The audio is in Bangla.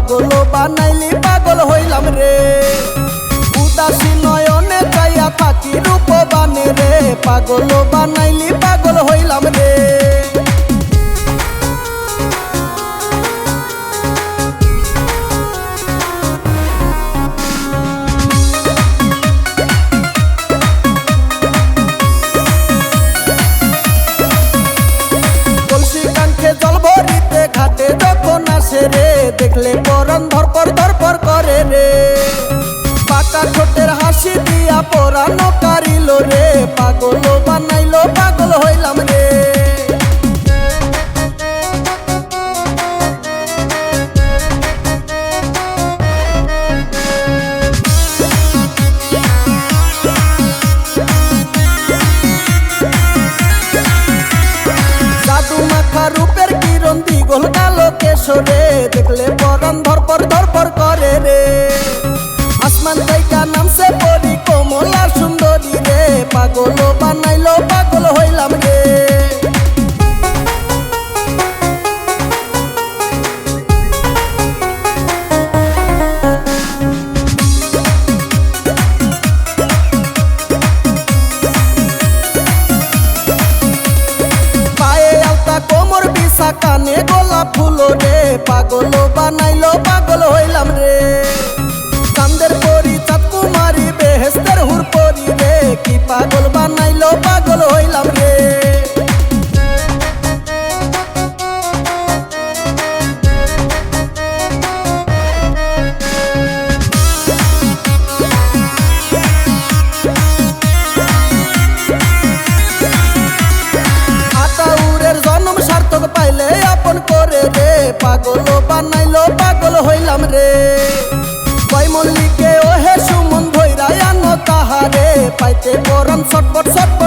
পাগল বানাইলি পাগল হইলাম রে। উদাসী নয়নে চাইয়া থাকি রূপবানে রে। পাগল বানাইলি যখন আসে রে, দেখলে পরন ধরপর ধরপর করে রে। পাকা ঠোঁটের হাসি দিয়া পরানো কারিল রে পাগল বানাইলো কিরণ দিগল কালো কেশরে, দেখলে পরম ধরপর ধরপর করে রে। আসমান তাইকা নামছে পরি কমলা সুন্দরী রে পাগল বানাইলো, পাগল হইলাম কানে গোলাপ ফুল রে, পাগল বানাইলো, পাগল হইলাম রে। চান্দের পরি চাঁদ কুমারী, বেহেস্তের হুর পরি রে, কি পাগল বানাইলো, পাগল হইলাম রে। পাগল বানাইলো, পাগল হইলাম রে। কয় মল্লিকে হে সুমন ধৈরায়ান তাহারে। পাইতে পরম ছটপট ছটপট